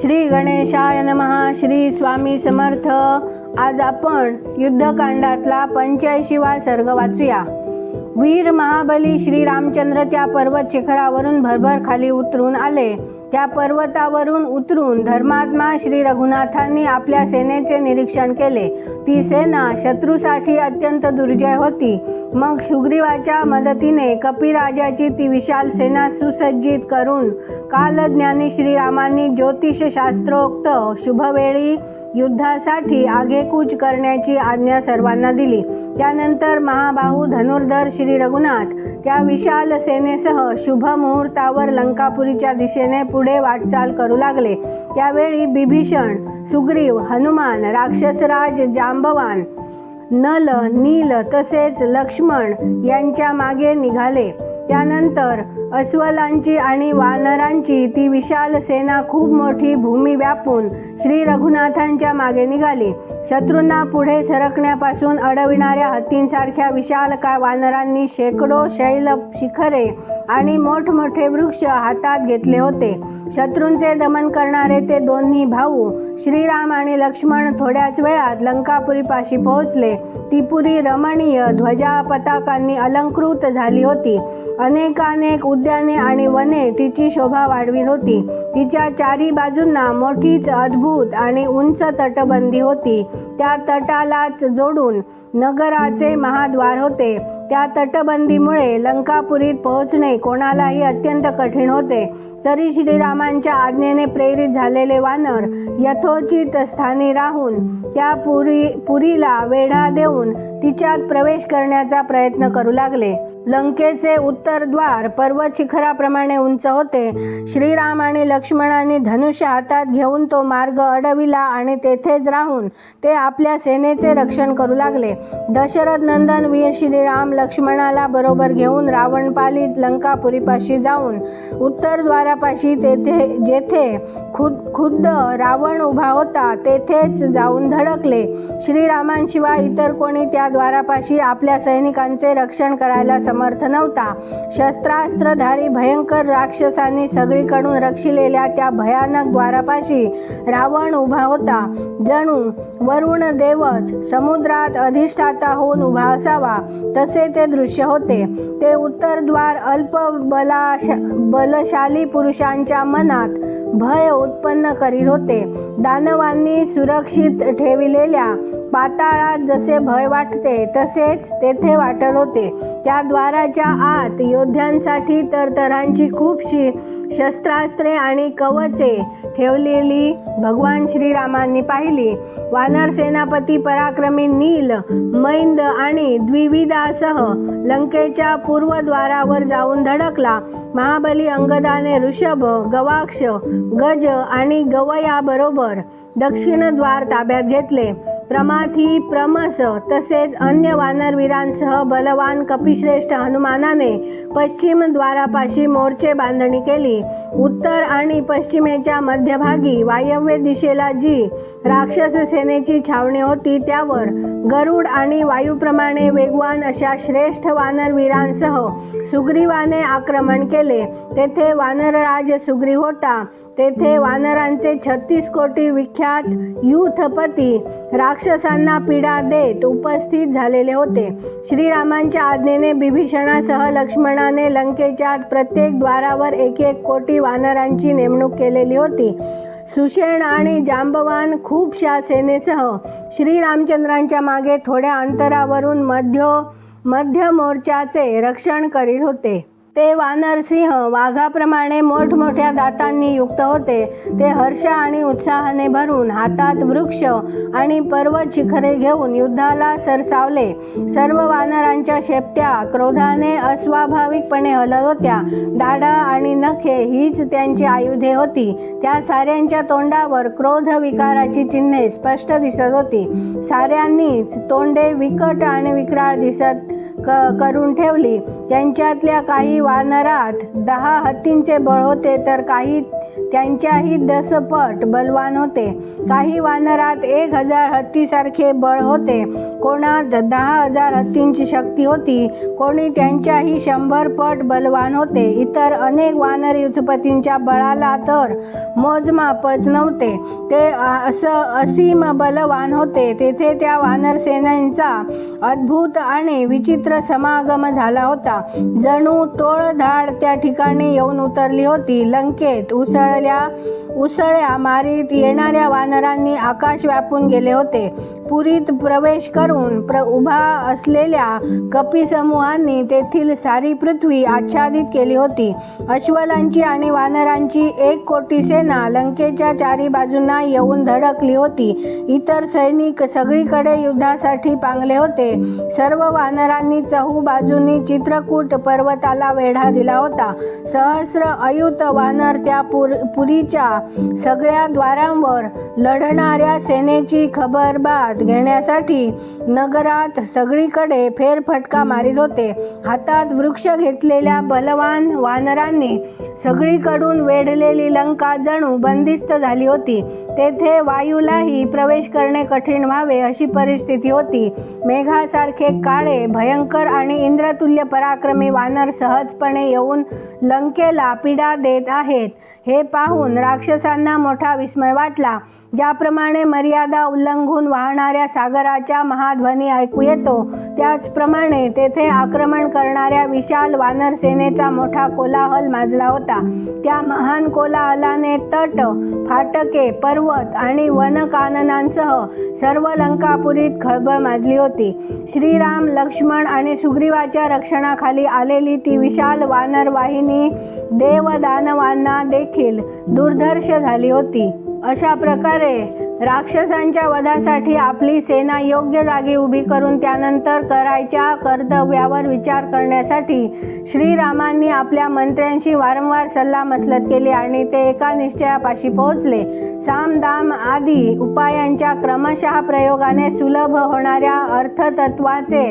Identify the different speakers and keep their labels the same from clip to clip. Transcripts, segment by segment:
Speaker 1: श्री गणेशाय नमहा श्री स्वामी समर्थ. आज आपण युद्धकांडातला पंच्याऐंशीवा सर्ग वाचूया. वीर महाबली श्री रामचंद्र त्या पर्वत शिखरावरून भरभर खाली उतरून आले. त्या पर्वतावरून उतरून धर्मात्मा श्री रघुनाथांनी आपल्या सेनेचे निरीक्षण केले. ती सेना शत्रूसाठी अत्यंत दुर्जय होती. मग सुग्रीवाच्या मदतीने कपिराजाची ती विशाल सेना सुसज्जित करून कालज्ञानी श्रीरामांनी ज्योतिषशास्त्रोक्त शुभवेळी युद्धासाठी आगेकूच करण्याची आज्ञा सर्वांना दिली. त्यानंतर महाबाहू धनुर्धर श्री रघुनाथ त्या विशाल सेनेसह शुभ मुहूर्तावर लंकापुरीच्या दिशेने पुढे वाटचाल करू लागले. त्यावेळी बिभीषण सुग्रीव हनुमान राक्षसराज जांबवान नल नील तसेच लक्ष्मण यांच्या मागे निघाले. त्यानंतर अस्वलांची आणि वानरांची ती विशाल सेना खूप मोठी भूमी व्यापून श्री रघुनाथांच्या मागे निघाली. शत्रूंना पुढे सरकण्यापासून अडविणाऱ्या हत्तींसारख्या विशाल काय वानरांनी शेकडो शैल शिखरे आणि मोठमोठे वृक्ष हातात घेतले होते. शत्रूंचे दमन करणारे ते दोन्ही भाऊ श्रीराम आणि लक्ष्मण थोड्याच वेळात लंकापुरीपाशी पोहोचले. ती पुरी रमणीय ध्वजा पताकांनी अलंकृत झाली होती. अनेकानेक उद्याने आणि वने तिची शोभा वाढवीत होती. तिच्या चारी बाजूंना मोठीच अद्भुत आणि उंच तटबंदी होती. त्या तटालाच जोडून नगराचे महाद्वार होते. त्या तटबंदीमुळे लंकापुरीत पोहोचणे कोणालाही अत्यंत कठीण होते. तरी श्रीरामांच्या आज्ञेने प्रेरित झालेले वानर यथोचित स्थानी राहून त्या पुरी पुरीला वेढा देऊन तिच्यात प्रवेश करण्याचा प्रयत्न करू लागले. लंकेचे उत्तरद्वार पर्वत शिखराप्रमाणे उंच होते. श्रीराम आणि लक्ष्मणाने धनुष्य हातात घेऊन तो मार्ग अडविला आणि तेथेच राहून ते आपल्या सेनेचे रक्षण करू लागले. दशरथ नंदन वीर श्रीराम लक्ष्मणाला बरोबर घेऊन रावणपाली लंकापुरीपाशी जाऊन उत्तरद्वारापाशी तेथे जेथे खुद खुद्द रावण उभा होता तेथेच जाऊन धडकले. श्रीरामांशिवाय इतर कोणी त्या द्वारापाशी आपल्या सैनिकांचे रक्षण करायला समर्थ नव्हता. शस्त्रास्त्रधारी भयंकर राक्षसांनी सगळीकडून रक्षिलेल्या त्या भयानक द्वारापाशी रावण उभा होता. जणू वरुण देवच समुद्रात अधिष्ठाता होऊन उभा असावा तसे ते दृश्य होते. ते उत्तरद्वार अल्प बला बलशाली पुरुषांच्या मनात भय उत्पन्न करीत होते. दानवांनी सुरक्षित ठेविलेल्या पाताळात जसे भय वाटते तसेच तेथे वाटत होते. त्या द्वाराच्या आत योद्ध्यांसाठी तरतरांची खूपशी शस्त्रास्त्रे आणि कवचे ठेवलेली भगवान श्रीरामांनी पाहिली. वानर सेनापती पराक्रमी नील मैंद आणि द्विविदासह लंकेच्या पूर्वद्वारावर जाऊन धडकला. महाबली अंगदाने ऋषभ गवाक्ष गज आणि गवयाबरोबर दक्षिण द्वार ताब्यात घेतले. प्रमाथी प्रमस तसेच अन्य वानरवीरांसह बलवान कपिश्रेष्ठ हनुमानाने पश्चिम द्वारापाशी मोर्चे बांधणी केली. उत्तर आणि पश्चिमेच्या मध्यभागी वायव्य दिशेला जी राक्षस सेनेची छावणी होती त्यावर गरुड आणि वायूप्रमाणे वेगवान अशा श्रेष्ठ वानरवीरांसह सुग्रीवाने आक्रमण केले. तेथे वानरराज सुग्रीव होता. तेथे वानरांचे छत्तीस कोटी विख्यात युथपती राक्षसांना पीडा देत उपस्थित झालेले होते. श्रीरामांच्या आज्ञेने बिभीषणासह लक्ष्मणाने लंकेच्या प्रत्येक द्वारावर एक एक कोटी वानरांची नेमणूक केलेली होती. सुषेण आणि जांबवान खूपशा सेनेसह श्रीरामचंद्रांच्या मागे थोड्या अंतरावरून मध्य मध्य मोर्चाचे रक्षण करीत होते. ते वानरसिंह वाघाप्रमाणे मोठमोठ्या दातांनी युक्त होते. ते हर्ष आणि उत्साहाने भरून हातात वृक्ष आणि पर्वत शिखरे घेऊन युद्धाला सरसावले. सर्व वानरांच्या शेपट्या क्रोधाने अस्वाभाविकपणे हलत होत्या. दाढा आणि नखे हीच त्यांची आयुधे होती. त्या साऱ्यांच्या तोंडावर क्रोध विकाराची चिन्हे स्पष्ट दिसत होती. साऱ्यांनीच तोंडे विकट आणि विक्राळ दिसत क करून ठेवली. त्यांच्यातल्या काही वानरात दहा हत्तींचे बळ होते तर काही त्यांच्याही दसपट बलवान होते. काही वानरात एक हजार हत्तीसारखे बळ होते. कोणात दहा हजार हत्तींची शक्ती होती कोणी त्यांच्याही शंभर पट बलवान होते. इतर अनेक वानर युद्धपतींच्या बळाला तर मोजमापच नव्हते. ते असं असीम बलवान होते. तेथे त्या वानर सेनांचा अद्भुत आणि विचित्र समागम झाला होता. जणू तो टोळधाड त्या ठिकाणी येऊन उतरली होती. लंकेत उसळल्या उसळ्या मारीत येणाऱ्या वानरांनी आकाश व्यापून गेले होते. पुरीत प्रवेश करून प्र उभा असलेल्या कपिसमूहांनी तेथील सारी पृथ्वी आच्छादित केली होती. अश्वलांची आणि वानरांची एक कोटी सेना लंकेच्या चारी बाजूंना येऊन धडकली होती. इतर सैनिक सगळीकडे युद्धासाठी पांगले होते. सर्व वानरांनी चहू बाजूंनी चित्रकूट पर्वताला वेढा दिला होता. सहस्र अयुत वानर त्या पुर पुरीच्या सगळ्या द्वारांवर लढणाऱ्या सेनेची खबरबात घेण्यासाठी नगरात सगळीकडे फेरफटका मारित होते. हातात वृक्ष घेतलेल्या बलवान वानरांनी सगळीकडून वेढलेली लंका जणू बंदिस्त झाली होती. तेथे वायूलाही प्रवेश करणे कठीण व्हावे अशी परिस्थिती होती. मेघासारखे काळे भयंकर आणि इंद्रतुल्य पराक्रमी वानर सहजपणे येऊन लंकेला पीडा देत आहेत. हे पाहून राक्षसांना मोठा विस्मय वाटला. ज्याप्रमाणे मर्यादा उल्लंघून वाहणाऱ्या सागराच्या महाध्वनी ऐकू येतो त्याचप्रमाणे तेथे आक्रमण करणाऱ्या विशाल वानर सेनेचा मोठा कोलाहल माजला होता. त्या महान कोलाहलाने तट फाटके पर्वत आणि वनकाननांसह सर्व लंकापुरीत खळबळ माजली होती. श्रीराम लक्ष्मण आणि सुग्रीवाच्या रक्षणाखाली आलेली ती विशाल वानर वाहिनी देवदानवांना देखील दुर्धर्ष झाली होती. अशा प्रकारे राक्षसांच्या वधासाठी आपली सेना योग्य जागी उभी करून त्यानंतर करायच्या कर्तव्यावर विचार करण्यासाठी श्रीरामांनी आपल्या मंत्र्यांशी वारंवार सल्लामसलत केली आणि ते एका निश्चयापाशी पोहोचले. साम दाम आदी उपायांच्या क्रमशः प्रयोगाने सुलभ होणाऱ्या अर्थतत्वाचे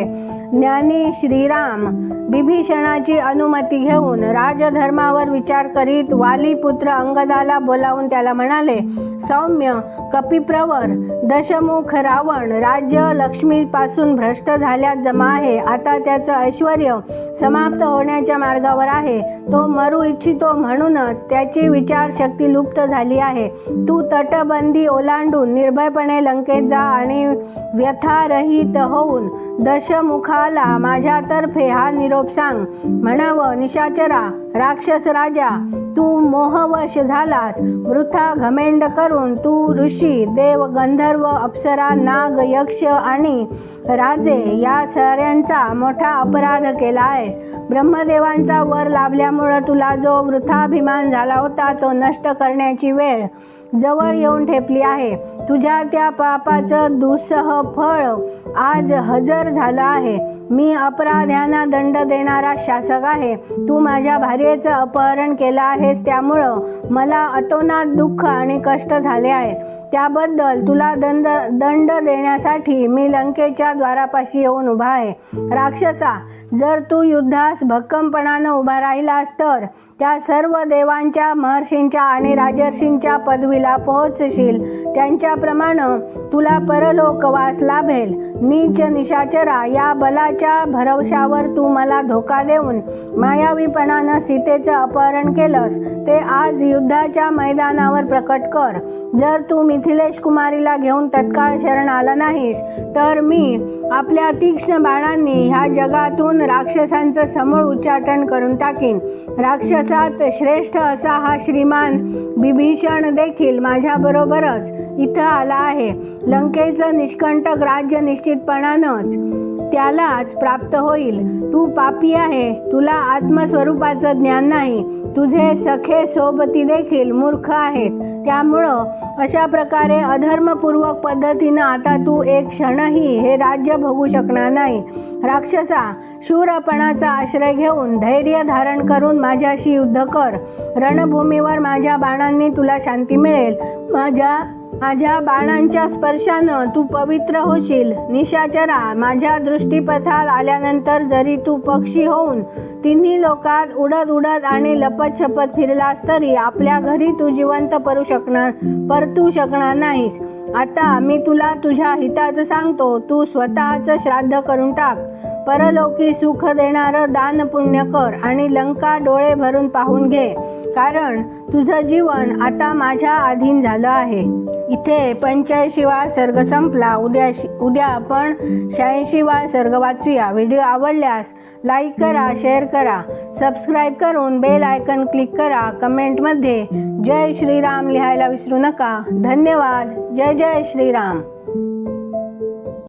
Speaker 1: ज्ञानी श्रीराम बिभीषणाची अनुमती घेऊन राजधर्मावर विचार करीत वाली पुत्र अंगदाला बोलावून त्याला म्हणाले सौम्य कपिप्रवर दशमुख रावण राज्य लक्ष्मीपासून भ्रष्ट झाल्यात जमा आहे. आता त्याचं ऐश्वर समाप्त होण्याच्या मार्गावर आहे. तो मरू इच्छितो म्हणूनच त्याची विचारशक्ती लुप्त झाली आहे. तू तटबंदी ओलांडून निर्भयपणे लंकेत जा आणि व्यथारहित होऊन दशमुखा दशमुखाला माझ्यातर्फे हा निरोप सांग. म्हणावं निशाचरा राक्षस राजा तू मोहवश झालास. वृथा घमेंड करून तू ऋषी देव गंधर्व अप्सरा नाग यक्ष आणि राजे या साऱ्यांचा मोठा अपराध केला आहेस. ब्रह्मदेवांचा वर लाभल्यामुळं तुला जो वृथाभिमान झाला होता तो नष्ट करण्याची वेळ जवळ येऊन ठेपली आहे. तुझ्या त्या पापाचं दुसह फळ आज हजर झालं आहे. मी अपराध्यांना दंड देणारा शासक आहे. तू माझ्या भार्येचं अपहरण केलं आहेस त्यामुळं मला अतोनात दुःख आणि कष्ट झाले आहेत त्याबद्दल तुला दंड दंड देण्यासाठी मी लंकेच्या द्वारापाशी येऊन उभा आहे. राक्षसा जर तू युद्धास भक्कमपणानं उभा राहिलास तर त्या सर्व देवांच्या महर्षींच्या आणि राजर्षींच्या पदवीला पोहोचशील. त्यांच्याप्रमाणे तुला परलोकवास लाभेल. नीच निशाचरा या बलाच्या भरवशावर तू मला धोका देऊन मायावीपणानं सीतेचं अपहरण केलंस ते आज युद्धाच्या मैदानावर प्रकट कर. जर तू मिथिलेश कुमारीला घेऊन तत्काळ शरण आला नाहीस. तर मी आपल्या तीक्ष्ण बाणांनी ह्या जगातून राक्षसांचं समूळ उच्चाटन करून टाकीन. राक्षसात श्रेष्ठ असा हा श्रीमान बिभीषण देखील माझ्याबरोबरच इथं आला आहे. लंकेचं निष्कंटक राज्य निश्चितपणानंच त्यालाच प्राप्त होईल. तू पापी आहे. तुला आत्मस्वरूपाचं ज्ञान नाही. तुझे सखे सोबती देखील मूर्ख आहेत. त्यामुळं अशा प्रकारे अधर्मपूर्वक पद्धतीनं आता तू एक क्षणही हे राज्य भोगू शकणार नाही. राक्षसा शूरपणाचा आश्रय घेऊन धैर्य धारण करून माझ्याशी युद्ध कर. रणभूमीवर माझ्या बाणांनी तुला शांती मिळेल. माझ्या माझ्या बाणांच्या स्पर्शानं तू पवित्र होशील. निशाचरा माझ्या दृष्टीपथात आल्यानंतर जरी तू पक्षी होऊन तिन्ही लोकात उडत उडत आणि लपत छपत फिरलास तरी आपल्या घरी तू जिवंत परू शकणार परतू शकणार नाहीस. आता मी तुला तुझ्या हिताचं सांगतो तू स्वतःचं श्राद्ध करून टाक. परलोकी सुख देणारं दान पुण्य कर आणि लंका डोळे भरून पाहून घे. कारण तुझं जीवन आता माझ्या अधीन झालं आहे. इथे पंच्याऐंशीवा सर्ग संपला. उद्या उद्या आपण शहाऐंशीवा सर्ग वाचूया. व्हिडिओ आवडल्यास लाईक करा शेअर करा. सबस्क्राईब करून बेल आयकन क्लिक करा. कमेंटमध्ये जय श्रीराम लिहायला विसरू नका. धन्यवाद. जय जय श्रीराम.